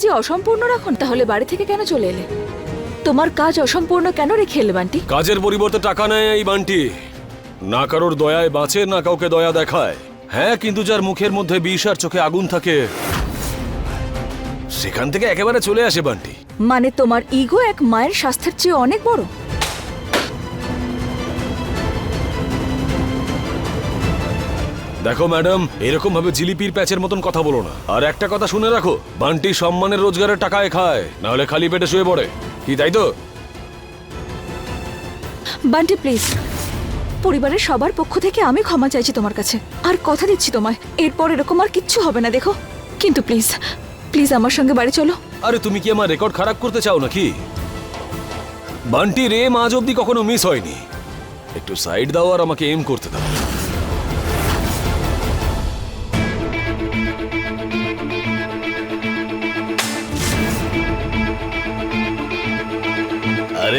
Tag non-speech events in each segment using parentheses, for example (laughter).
কাজই অসম্পূর্ণ রাখুন। তাহলে বাড়ি থেকে কেন চলে এলে? তোমার কাজ অসম্পূর্ণ কেন রেখে এলে বান্টি? কাজের পরিবর্তে টাকা নেয় এই বান্টি। না কারোর দয়ায় বাঁচে না কাউকে দয়া দেখায়। হ্যাঁ কিন্তু যার মুখের মধ্যে বিষ আর চোখে আগুন থাকে সেখান থেকে একেবারে চলে আসে বান্টি। মানে তোমার ইগো এক মায়ের স্বাস্থ্যের চেয়ে অনেক বড়? দেখো ম্যাডাম এরকম ভাবে জিলিপির প্যাচের মতন কথা বলো না। আর একটা কথা শুনে রাখো বান্টি সম্মানের রোজগারের টাকায় খায় না হলে খালি পেটে শুয়ে পড়ে। কি তাই তো? বান্টি প্লিজ। পরিবারের সবার পক্ষ থেকে আমি ক্ষমা চাইছি তোমার কাছে। আর কথা দিচ্ছি তোমায়। এরপর এরকম আর কিচ্ছু হবে না দেখো। কিন্তু প্লিজ প্লিজ আমার সঙ্গে বাড়ি চলো। আরে তুমি কি আমার রেকর্ড খারাপ করতে চাও নাকি? বান্টির এম আজ অব্দি কখনো মিস হয়নি। একটু সাইড দাও আর আমাকে এম করতে দাও।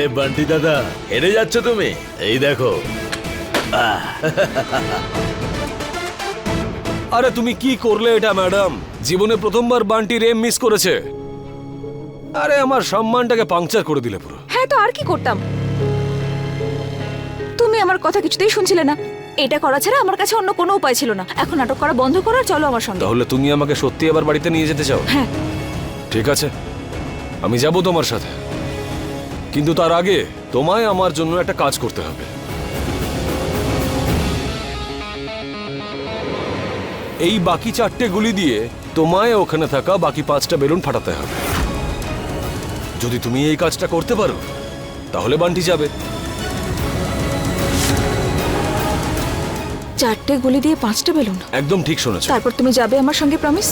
আরে বান্টি দাদা হেরে যাচ্ছ তুমি? এই দেখো। আরে তুমি কি করলে এটা ম্যাডাম? জীবনে প্রথমবার বান্টির রেম মিস করেছে। আরে আমার সম্মানটাকে পাংচার করে দিলে পুরো। হ্যাঁ তো আর কি করতাম? তুমি আমার কথা কিছুতেই শুনছিলে না। এটা করা ছাড়া আমার কাছে অন্য কোনো উপায় ছিল না। এখন নাটক করা বন্ধ করো আর চলো আমার সঙ্গে। তাহলে তুমি আমাকে সত্যি আবার বাড়িতে নিয়ে যেতে চাও? হ্যাঁ। ঠিক আছে। আমি যাব তোমার সাথে। কিন্তু তার আগে তোমায় আমার জন্য একটা কাজ করতে হবে। এই বাকি চারটে গুলি দিয়ে তোমায় ওখানে থাকা বাকি পাঁচটা বেলুন ফাটাতে হবে। যদি তুমি এই কাজটা করতে পারো তাহলে বান্টি যাবে। চারটে গুলি দিয়ে পাঁচটা বেলুন? একদম ঠিক শুনেছ। তারপর তুমি যাবে আমার সঙ্গে প্রমিস?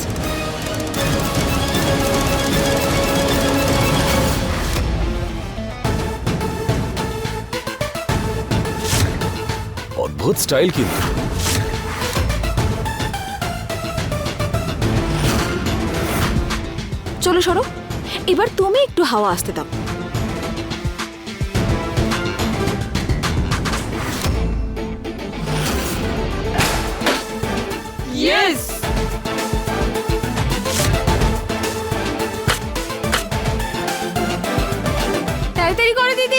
অদ্ভুত স্টাইল কিন্তু। চলো সরো। এবার তুমি একটু হাওয়া আসতে দাও। তাড়াতাড়ি করো দিদি।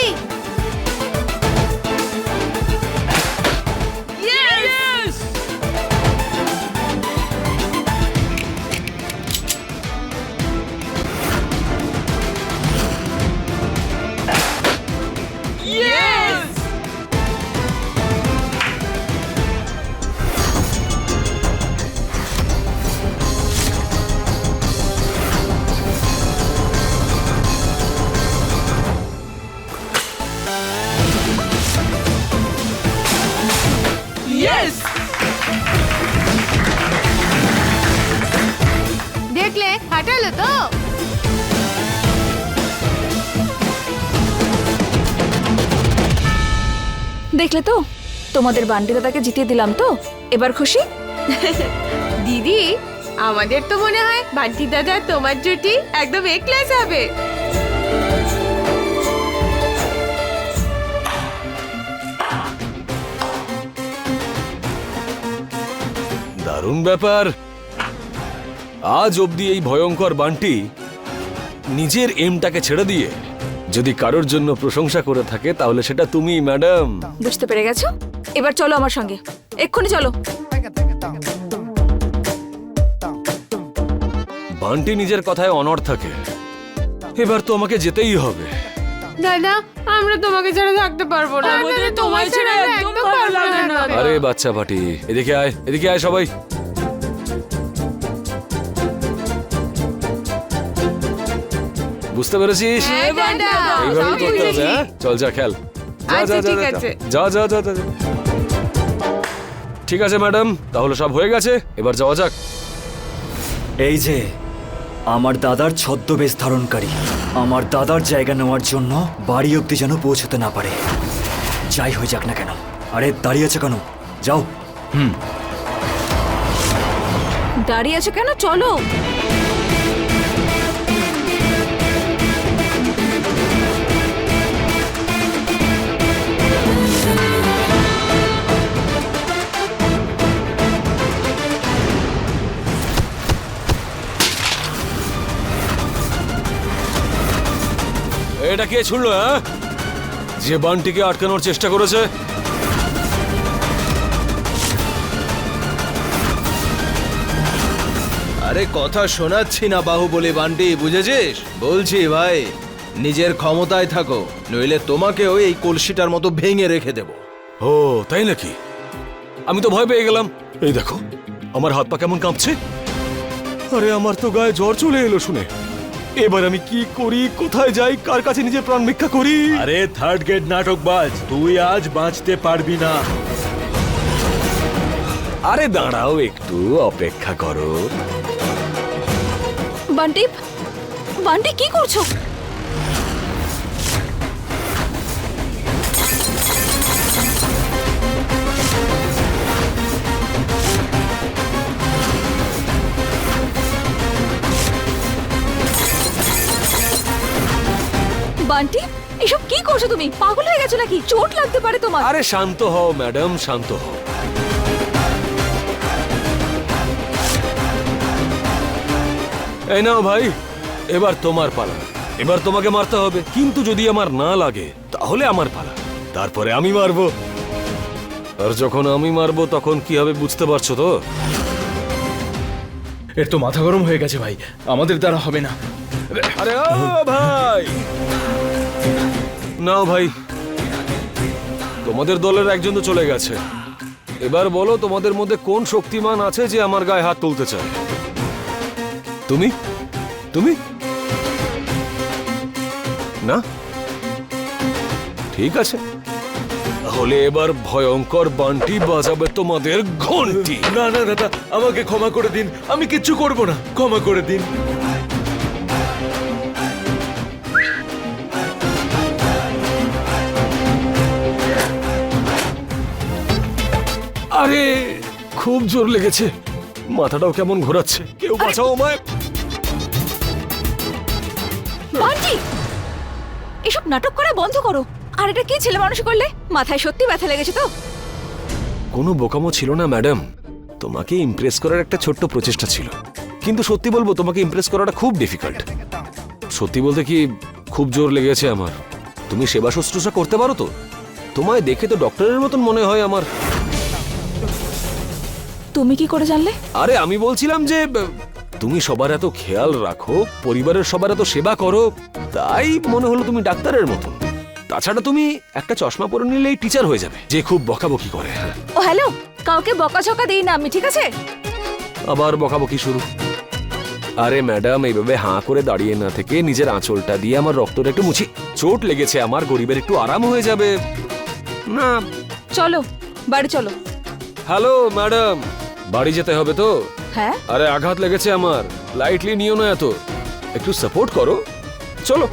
দেখলে তো? তোমাদের বান্ডি দাদাকে জিতিয়ে দিলাম তো? এবার খুশি? (laughs) দিদি আমাদের তো মনে হয় বান্টি দাদা তোমার জুটি একদম এ ক্লাস হবে। দারুণ ব্যাপার। আজ অবধি এই ভয়ঙ্কর বান্টি নিজের এমটাকে ছেড়ে দিয়ে যদি কারোর জন্য প্রশংসা করে থাকে তাহলে সেটা তুমি ম্যাডাম। বুঝতে পেরে গেছো? এবার চলো আমার সঙ্গে। এক্ষুনি চলো। বান্টি নিজের কথায় অনড় থাকে। এবার তো আমাকে যেতেই হবে। দাদা আমরা তোমাকে ছাড়া থাকতে পারব না। আমাদের তোমায় ছাড়া একদম ভালো লাগে না। আরে বাচ্চা পাটি এদিকে আয় এদিকে আয় সবাই। বুঝতে পেরেছিস? হ্যাঁ, এইভাবেই করতে হবে হ্যাঁ? চল যা খেল। যা, যা, যা, ঠিক যা, আছে। যা যা যা যা যা। ঠিক আছে ম্যাডাম তাহলে সব হয়ে গেছে। এবার যাওয়া যাক। এই যে আমার দাদার ছদ্মবেশ ধারণকারী। আমার দাদার জায়গা নেওয়ার জন্য বাড়ি অব্দি যেন পৌঁছতে না পারে। যাই হয়ে যাক না কেন। আরে দাঁড়িয়ে আছে কেন? যাও। হুম। দাঁড়িয়ে আছে কেন? চলো। এটা কে ছুড়লো হ্যাঁ? যে বানটিকে আটকানোর চেষ্টা করেছে। আরে কথা শোনাচ্ছি না বাহুবলী বান্টি বুঝেছিস? বলছি ভাই নিজের ক্ষমতায় থাকো নইলে তোমাকেও এই কলসিটার মতো ভেঙে রেখে দেবো। ও তাই নাকি? আমি তো ভয় পেয়ে গেলাম। এই দেখো আমার হাত পা কেমন কাঁপছে। আরে আমার তো গায়ে জ্বর চলে এলো শুনে। এবার আমি কি করি? কোথায় যাই? কার কাছে নিজের প্রাণ ভিক্ষা করি? আরে থার্ড গেট নাটক বাজ তুই আজ বাঁচতে পারবি না। আরে দাঁড়াও একটু অপেক্ষা করো। বান্টি বান্টি কি করছ? বান্টি এসব কি করছ তুমি? পাগল হয়ে গেছো নাকি? চোট লাগতে পারে তোমার। আরে শান্ত হও ম্যাডাম শান্ত হও। এই নাও ভাই এবার তোমার পালা। এবার তোমাকে মারতে হবে কিন্তু যদি আমার না লাগে তাহলে আমার পালা। তারপরে আমি মারবো। আর যখন আমি মারবো তখন কি হবে বুঝতে পারছ তো? এর তো মাথা গরম হয়ে গেছে ভাই আমাদের দ্বারা হবে না। আরে ও ভাই! নাও ভাই, তোমাদের দলের একজন তো চলে গেছে। এবার বলো তোমাদের মধ্যে কোন শক্তিমান আছে যে আমার গায়ে হাত তুলতে চায়? তুমি? তুমি? না? ঠিক আছে। তাহলে এবার ভয়ঙ্কর বান্টি বাজাবে তোমাদের ঘন্টি। না না দাদা আমাকে ক্ষমা করে দিন। আমি কিচ্ছু করব না। ক্ষমা করে দিন। আরে খুব জোর লেগেছে। মাথাটাও কেমন ঘোরাচ্ছে। কেউ বাঁচাও আমায়। বান্টি এসব নাটক করা বন্ধ করো। আর এটা কি ছেলে মানুষ করলে? মাথায় সত্যি ব্যথা লেগেছে তো। কোনো বোকামো ছিল না ম্যাডাম। তোমাকে ইমপ্রেস করার একটা ছোট্ট প্রচেষ্টা ছিল। কিন্তু সত্যি বলব তোমাকে ইমপ্রেস করাটা খুব ডিফিকাল্ট সত্যি বলতে কি খুব জোর লেগেছে আমার। তুমি সেবা শুশ্রূষা করতে পারো তো? তোমায় দেখে তো ডক্টরের মতন মনে হয় আমার। তুমি কি করে জানলে? আরে আমি বলছিলাম যে তুমি সবার এত খেয়াল রাখো পরিবারের সবার এত সেবা করো তাই মনে হলো তুমি ডাক্তারের মতন। তাছাড়া তুমি একটা চশমা পরে নিলেই টিচার হয়ে যাবে যে খুব বকাবকি করে। ও হ্যালো কাউকে বকা বকাঝকা দিই না আমি ঠিক আছে? আবার বকাবকি শুরু। আরে ম্যাডাম এইভাবে হাঁ করে দাঁড়িয়ে না থেকে নিজের আঁচলটা দিয়ে আমার রক্তটা একটু মুছি। চোট লেগেছে আমার গরিবের একটু আরাম হয়ে যাবে। না। চলো বাড়ি চলো। Hello madam. বাড়ি যেতে হবে তো হ্যাঁ আরে আঘাত লেগেছে আমার লাইটলি নিও না এত একটু সাপোর্ট করো চলো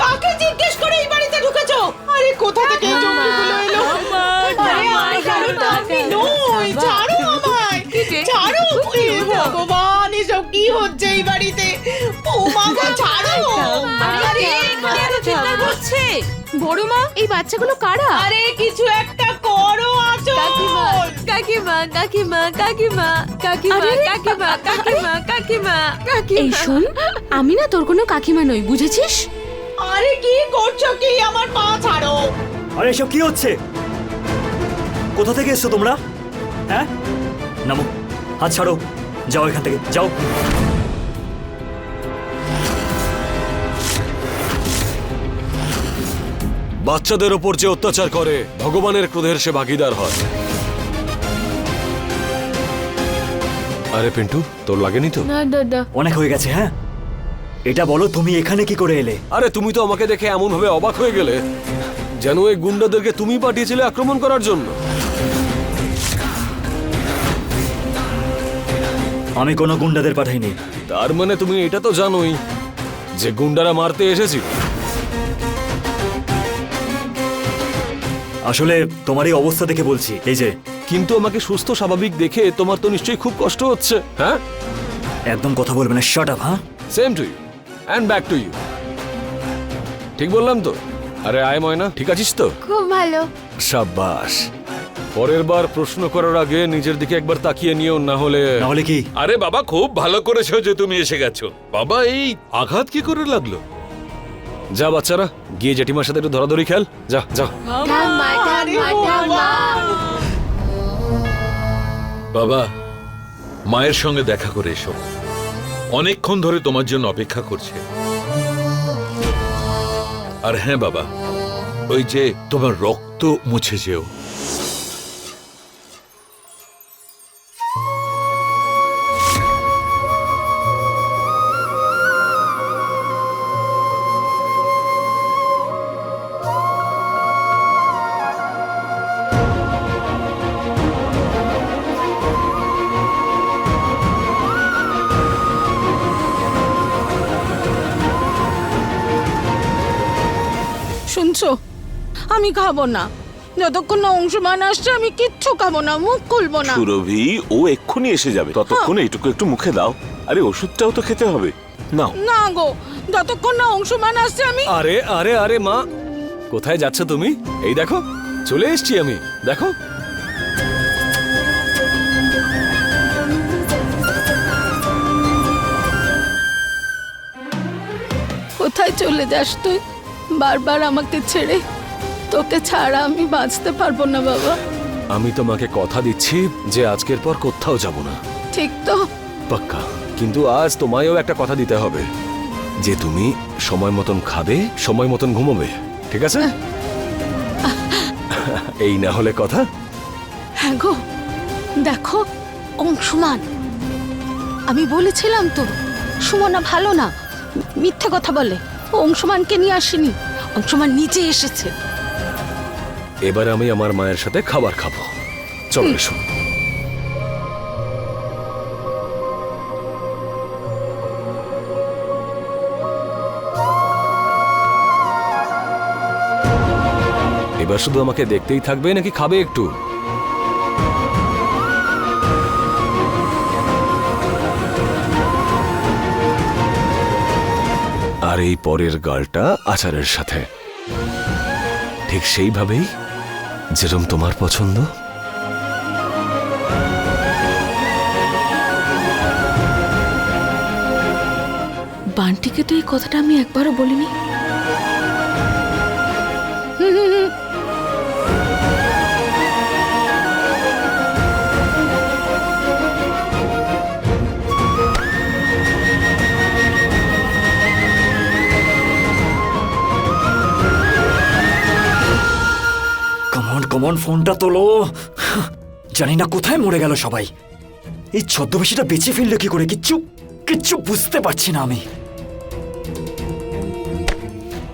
কাকে জিজ্ঞেস করে এই বাড়িতে ঢুকেছো আরে কোথা থেকে এই জঙ্গলগুলো এলো আরে আমি কারণ আমি নই ছাড়ো আমায় ছাড়ো ভগবান এসব কি হচ্ছে এই বাড়িতে ও ছাড়ো আরে এখানে চিৎকার করছে? বড় মা এই বাচ্চাগুলো কারা? আরে কিছু একটা করো কাকিমা কাকিমা কাকিমা কাকিমা কাকিমা কাকিমা কাকিমা। কাকিমা। এই শোন আমি না তোর কোনো কাকিমা নই বুঝেছিস? আরে কি করছ কি? আমার পা ছাড়ো। আরে এসব কি হচ্ছে? কোথা থেকে এসছো তোমরা? হ্যাঁ? নামো হাত ছাড়ো। যাও এখান থেকে যাও। বাচ্চাদের ওপর যে অত্যাচার করে ভগবানের ক্রোধের সে ভাগিদার হয়। আরে পিন্টু তোর লাগেনি তো? না দাদা অনেক হয়ে গেছে হ্যাঁ? এটা বলো তুমি এখানে কি করে এলে? আরে তুমি তো আমাকে দেখে এমন ভাবে অবাক হয়ে গেলে যেন এই গুন্ডাদেরকে তুমি পাঠিয়েছিলে আক্রমণ করার জন্য। আমি কোনো গুন্ডাদের পাঠাইনি। তার মানে তুমি এটা তো জানোই যে গুন্ডারা মারতে এসেছিল। আসলে তোমার এই অবস্থা দেখে বলছি। এই যে। কিন্তু আমাকে সুস্থ স্বাভাবিক দেখে তোমার তো নিশ্চয়ই খুব কষ্ট হচ্ছে হ্যাঁ? একদম কথা বলবে না শাট আপ হ্যাঁ? Same to you and back to you ঠিক বললাম তো? আরে আয় ময়না ঠিক আছিস তো? খুব ভালো। সাব্বাস। পরের বার প্রশ্ন করার আগে নিজের দিকে একবার তাকিয়ে নিও না হলে নাহলে কি? আরে বাবা খুব ভালো করেছ যে তুমি এসে গেছো। বাবা এই আঘাত কি করে লাগল? যা বাচ্চারা গিয়ে জেঠিমার সাথে একটু ধরাধরি খেল। যা যা। বাবা মায়ের সঙ্গে দেখা করে এসো। অনেকক্ষণ ধরে তোমার জন্য অপেক্ষা করছে। আর হ্যাঁ বাবা ওই যে তোমার রক্ত মুছে যেও। আমি খাব না। যতক্ষণ না অংশমান আসছে আমি কিচ্ছু খাব না মুখ খুলবো না। সুরভি ও এক্ষুনি এসে যাবে। ততক্ষণ এইটুকু একটু মুখে দাও। আরে ওষুধটাও তো খেতে হবে। নাও। না গো যতক্ষণ না অংশমান আসছে আমি আরে আরে আরে মা। কোথায় যাচ্ছ তুমি? এই দেখো চলে এসছি আমি। দেখো। কোথায় চলে যাস তুই? বারবার আমাকে ছেড়ে। তোকে ছাড়া আমি বাঁচতে পারব না বাবা। আমি তোমাকে কথা দিচ্ছি যে আজকের পর কোথাও যাব না। ঠিক তো। পাক্কা। কিন্তু আজ তোমায়ও একটা কথা দিতে হবে। যে তুমি সময় মতন খাবে সময় মতন ঘুমোবে। ঠিক আছে? এই না হলে কথা। হ্যাঁ গো দেখো অংশুমান আমি বলেছিলাম তো সুমনা ভালো না মিথ্যে কথা বলে। অংশমানকে নিয়ে আসেনি। অংশুমান নিজে এসেছে। এবার আমি আমার মায়ের সাথে খাবার খাব। চলো এসো। এবার শুধু আমাকে দেখতেই থাকবে নাকি খাবে একটু? আর এই পরের গালটা আচারের সাথে। ঠিক সেইভাবেই যেরম তোমার পছন্দ। বান্টিকে তো এই কথাটা আমি একবারও বলিনি। কমন (laughs) কমন ফোনটা তোলো। জানি না কোথায় মরে গেল সবাই। এই ছদ্মবেশীটা বেঁচে ফেলল কি করে? কিচ্ছু কিচ্ছু বুঝতে পারছি না আমি।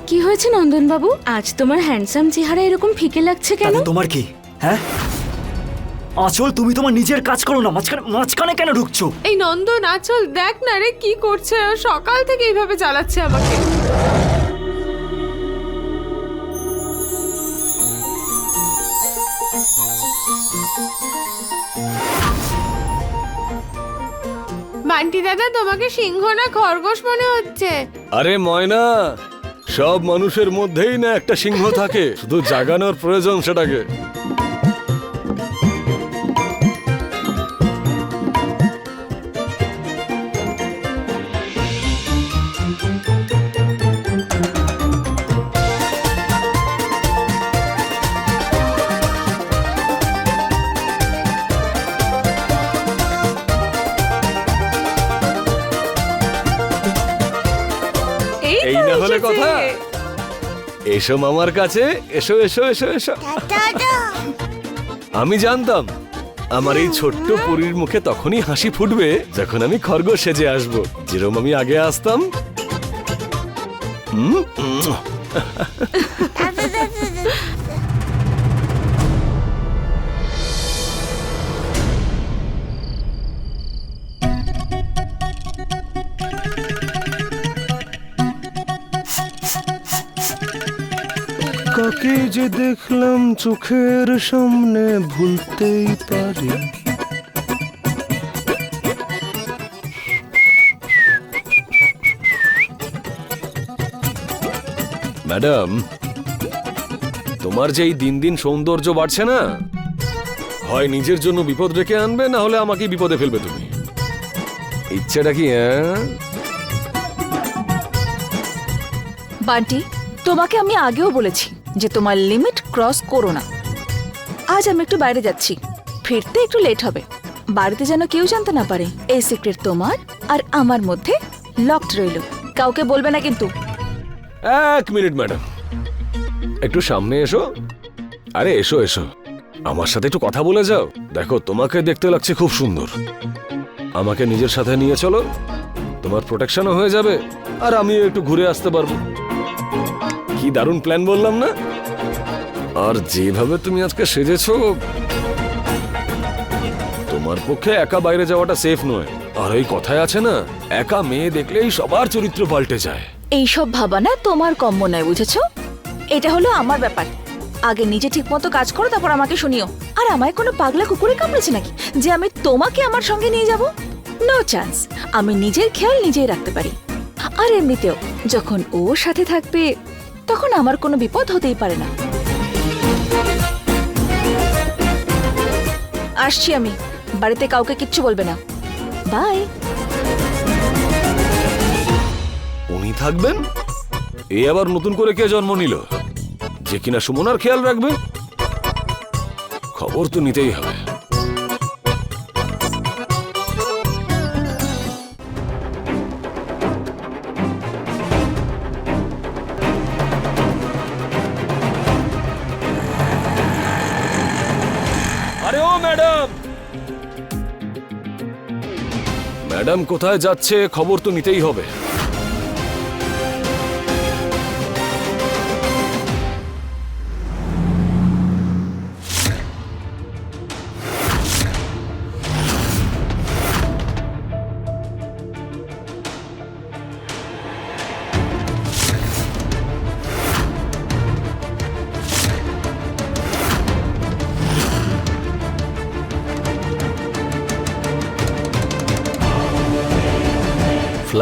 কি হয়েছে নন্দন বাবু আজ তোমার হ্যান্ডসাম চেহারা এরকম ফিকে লাগছে কেন? তোমার কি? হ্যাঁ? আচল তুমি তোমার নিজের কাজ করো না। মাঝখানে মাঝখানে কেন ঢুকছো? এই নন্দন আচল দেখ না রে কি করছে। সকাল থেকে এইভাবে চালাচ্ছে আমাকে। বান্টি দাদা, তোমাকে সিংহ না খরগোশ মনে হচ্ছে? আরে ময়না, সব মানুষের মধ্যেই না একটা সিংহ থাকে। শুধু জাগানোর প্রয়োজন সেটাকে। এসেছে। কথা? এসো মামার কাছে এসো এসো এসো এসো। আমি জানতাম আমার এই ছোট্ট পুরীর মুখে তখনই হাসি ফুটবে যখন আমি খরগোশ সেজে আসব। যেরকম আমি আগে আসতাম। হুম? কাকে যে দেখলাম চোখের সামনে ভুলতেই পারি। ম্যাডাম তোমার যে এই দিন দিন সৌন্দর্য বাড়ছে না? হয় নিজের জন্য বিপদ রেখে আনবে না হলে আমাকে বিপদে ফেলবে তুমি। ইচ্ছেটা কি হ্যাঁ বান্টি তোমাকে আমি আগেও বলেছি যে তোমার লিমিট ক্রস করো না। আজ আমি একটু বাইরে যাচ্ছি। ফিরতে একটু লেট হবে। বাড়িতে যেন কেউ জানতে না পারে, এই সিক্রেট তোমার আর আমার মধ্যে লকড রইল। কাউকে বলবে না কিন্তু। এক মিনিট, ম্যাডাম। একটু সামনে এসো। আরে, এসো এসো। আমার সাথে একটু কথা বলে যাও। দেখো, তোমাকে দেখতে লাগছে খুব সুন্দর। আমাকে নিজের সাথে নিয়ে চলো। তোমার প্রোটেকশনও হয়ে যাবে। আর আমিও একটু ঘুরে আসতে পারব। কি দারুণ প্ল্যান বললাম না? আর যেভাবে তুমি আজকে সেজেছো, তোমার পক্ষে একা বাইরে যাওয়াটা সেফ নয়। আর ওই কথায় আছে না, একা মেয়ে দেখলেই সবার চরিত্র পাল্টে যায়। এইসব ভাবানা তোমার কম্য নয়, বুঝেছ? এটা হলো আমার ব্যাপার। আগে নিজে ঠিকমতো কাজ করো, তারপর আমাকে শুনিও। আর আমায় কোনো পাগলা কুকুরে কামড়েছে নাকি, যে আমি তোমাকে আমার সঙ্গে নিয়ে যাব? নো চান্স আমি নিজের খেয়াল নিজেই রাখতে পারি। আর এমনিতেও, যখন ও সাথে থাকবে, তখন আমার কোনো বিপদ হতেই পারে না। আসছি আমি। বাড়িতে কাউকে কিচ্ছু বলবে না। বাই। উনি থাকবেন? এই আবার নতুন করে কে জন্ম নিল? যে কিনা সুমনার খেয়াল রাখবে? খবর তো নিতেই হবে। ম্যাডাম। ম্যাডাম কোথায় যাচ্ছে? খবর তো নিতেই হবে।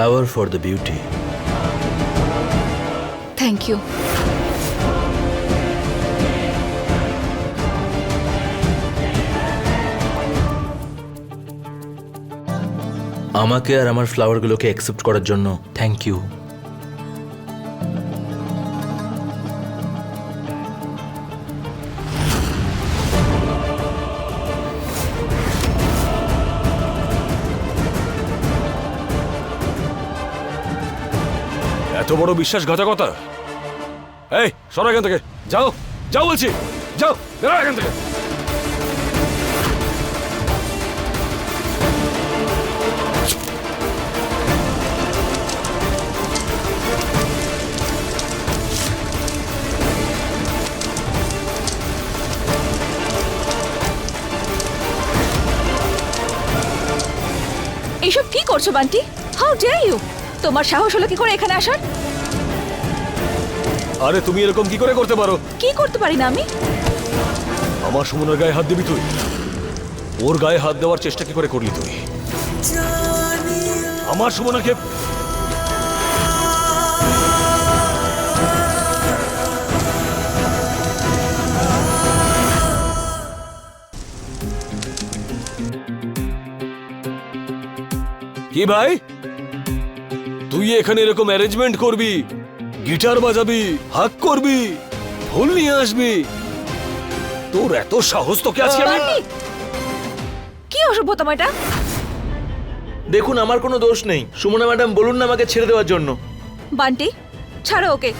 Flower for the beauty. Thank you. আমাকে আর আমার ফ্লাওয়ারগুলোকে অ্যাকসেপ্ট করার জন্য থ্যাংক ইউ বড় বিশ্বাসঘাতকতা? এই, সরো এখান থেকে। যাও যাও বলছি। যাও, বেরো এখান থেকে। এইসব কি করছ বান্টি? হাউ ডেয়ার ইউ তোমার সাহস হলো কি করে এখানে আসার? আরে তুমি এরকম কি করে করতে পারো? কি করতে পারি না আমি? আমার সুমনের গায়ে হাত দিবি তুই? ওর গায়ে হাত দেওয়ার চেষ্টা কি করে করলি তুই? আমার সুমনাকে কি ভাই? তুই এখানে এরকম অ্যারেঞ্জমেন্ট করবি? গিটার বাজাবি হাক করবি ফুল নিয়ে আসবি। তোর এত সাহস তোকে আজকে আমি কি অসভ্যতম এটা? দেখুন আমার কোনো দোষ নেই। সুমনা ম্যাডাম বলুন না আমাকে ছেড়ে দেওয়ার জন্য। বান্টি ছাড়ো ওকে।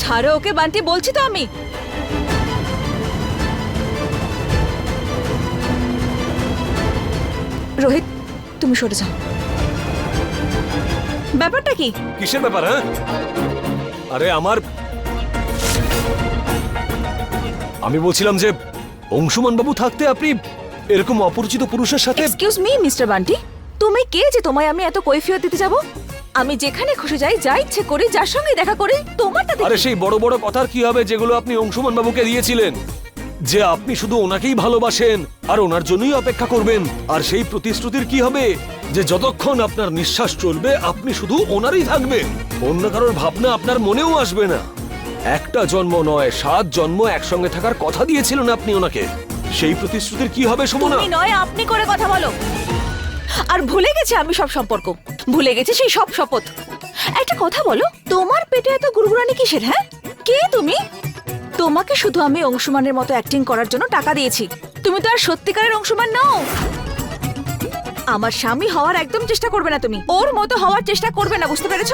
ছাড়ো ওকে বান্টি বলছি তো আমি। রোহিত তুমি সরে যাও। ব্যাপারটা কি? কিসের ব্যাপার হ্যাঁ? আরে আমার আমি বলছিলাম যে অংশুমান বাবু থাকতে আপনি এরকম অপরিচিত পুরুষের সাথে এক্সকিউজ মি মিস্টার বান্টি তুমি কে যে তোমায় আমি এত কৈফিয়ত দিতে যাব? আমি যেখানে খুশি যাই যা ইচ্ছে করি যার সঙ্গে দেখা করি তোমারটা আরে সেই বড় বড় কথার কি হবে যেগুলো আপনি অংশুমান বাবুকে দিয়েছিলেন? যে আপনি শুধু ওনাকেই ভালোবাসেন আর ওনার জন্যই অপেক্ষা করবেন। আর সেই প্রতিশ্রুতির কি হবে? যে যতক্ষণ আপনার নিঃশ্বাস চলবে, আপনি শুধু ওনারই থাকবেন। অন্য কারোর ভাবনা আপনার মনেও আসবে না। একটা জন্ম নয়, সাত জন্ম একসঙ্গে থাকার কথা দিয়েছিলেন আপনি ওনাকে। সেই প্রতিশ্রুতির কি হবে সুমনা নয়, আপনি করে কথা বলো। আর ভুলে গেছে আমি সব সম্পর্ক। ভুলে গেছে সেই সব শপথ। একটা কথা বলো, তোমার পেটে এত গুড়গুড়ানি কিসের হ্যাঁ? কে তুমি? তোমাকে শুধু আমি অংশমানের মতো অ্যাক্টিং করার জন্য টাকা দিয়েছি। তুমি তো আর সত্যিকারের অংশমান নও। আমার স্বামী হওয়ার একদম চেষ্টা করবে না তুমি। ওর মতো হওয়ার চেষ্টা করবে না, বুঝতে পেরেছ?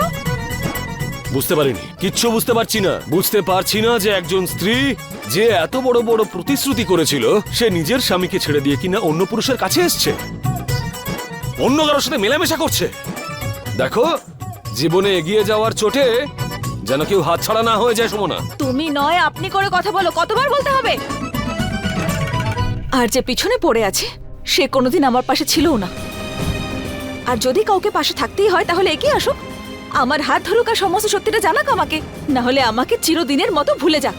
বুঝতে পারিনি। কিচ্ছু বুঝতে পারছি না। বুঝতে পারছি না যে একজন স্ত্রী যে এত বড় বড় প্রতিশ্রুতি করেছিল, সে নিজের স্বামীকে ছেড়ে দিয়ে কিনা অন্য পুরুষের কাছে এসছে? অন্য কারোর সাথে মেলামেশা করছে? দেখো, জীবনে এগিয়ে যাওয়ার চোটে যেন কেউ হাতছাড়া না হয়ে যায় সুমনা। তুমি নয়, আপনি করে কথা বলো, কতবার বলতে হবে? আর যে পিছনে পড়ে আছে, সে কোনোদিন আমার পাশে ছিলও না। আর যদি কাউকে পাশে থাকতেই হয়, তাহলে এগিয়ে আসুক। আমার হাত ধরুক আর সমস্ত সত্যিটা জানাক আমাকে, না হলে আমাকে চিরদিনের মতো ভুলে যাক।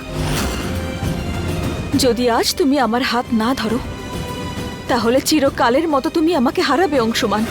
যদি আজ তুমি আমার হাত না ধরো, তাহলে চিরকালের মতো তুমি আমাকে হারাবে, অংশমান।